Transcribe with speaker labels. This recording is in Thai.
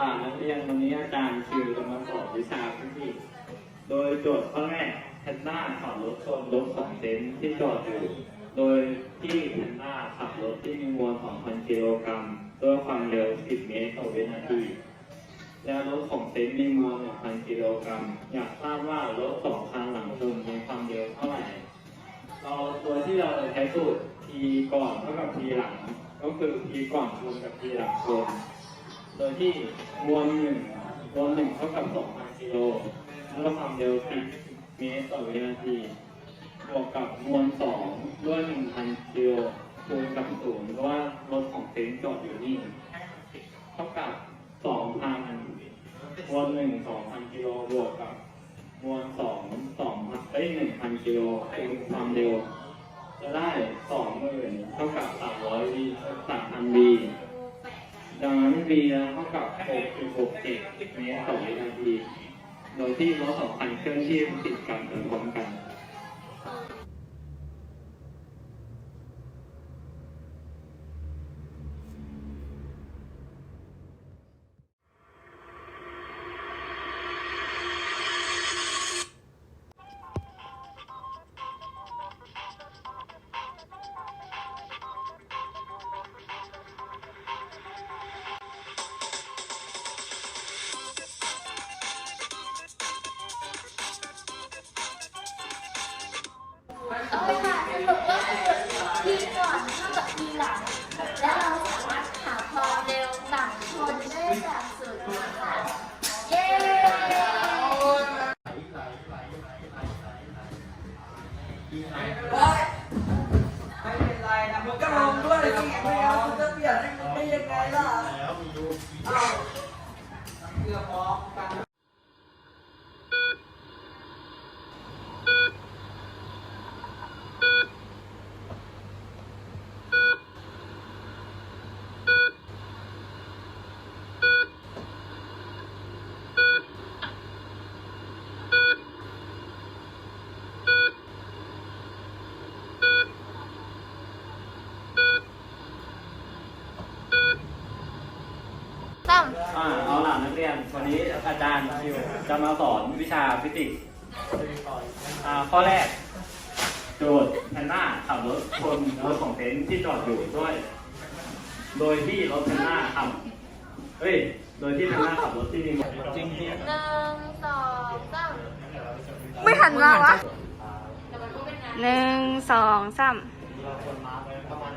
Speaker 1: ล่ะนักเรียนวันนี้อาจารย์คิวจะมาสอนวิชาฟิสิกส์โดยโจทย์ข้อแรกแพนด้าขับรถชนรถของเซนที่จอดอยู่ โดยที่แพนด้าขับรถที่มีมวล 2,000 กิโลกรัมด้วยความเร็ว 10 เมตรต่อวินาที แล้วรถของเซนมีมวล 1,000 กิโลกรัม อยากทราบว่ารถสองคันหลังชนมีความเร็วเท่าไหร่ เราตัวที่เราใช้สูตร t ก่อนเท่ากับ t หลัง ก็คือ t ก่อนชนกับ t หลังชน โดยที่มวลหนึ่งมวลหนึ่งเท่ากับ2,000กิโลแล้วความเร็ว10เมตรต่อวินาทีบวกกับมวลสองด้วย1,000กิโลคูณกับศูนย์เพราะว่ารถของเซนจอดอยู่นี่ เท่ากับ2,000มวลหนึ่ง2,000กิโลบวกกับมวลสอง2,000เอ้ย1,000กิโลคูณความเร็วจะได้20,000เท่ากับ300 v 3,000 v ดังนั้น v เท่ากับ6.67เมตรต่อวินาที โดยที่รถสองคันเคลื่อนที่ติดกันพร้อมกัน
Speaker 2: ทีก่อนเท่ากับทีหลัง และเราสามารถหาความเร็วหลังชนได้จากสูตรนี้ค่ะเย้
Speaker 3: ไม่เป็นไรนะมึงก็ลงด้วยสิไม่เอามึงจะเปลี่ยนให้มึงได้ยังไงล่ะอ้าเกือบพร้อมกัน
Speaker 1: อ่าเอาล่ะนักเรียนวันนี้อาจารย์คิวจะมาสอนวิชาฟิสิกส์อ่าข้อแรก โจทย์แพนด้าขับรถชนรถของเต็นท์ที่จอดอยู่ด้วย โดยที่รถแพนด้าขับเฮ้ย โดยที่แพนด้าขับรถที่มีจริง
Speaker 2: หนึ่งสองสาม
Speaker 4: ไม่หันมาวะหนึ่งสองสาม
Speaker 1: เราควรมาร์คไว้ประมาณ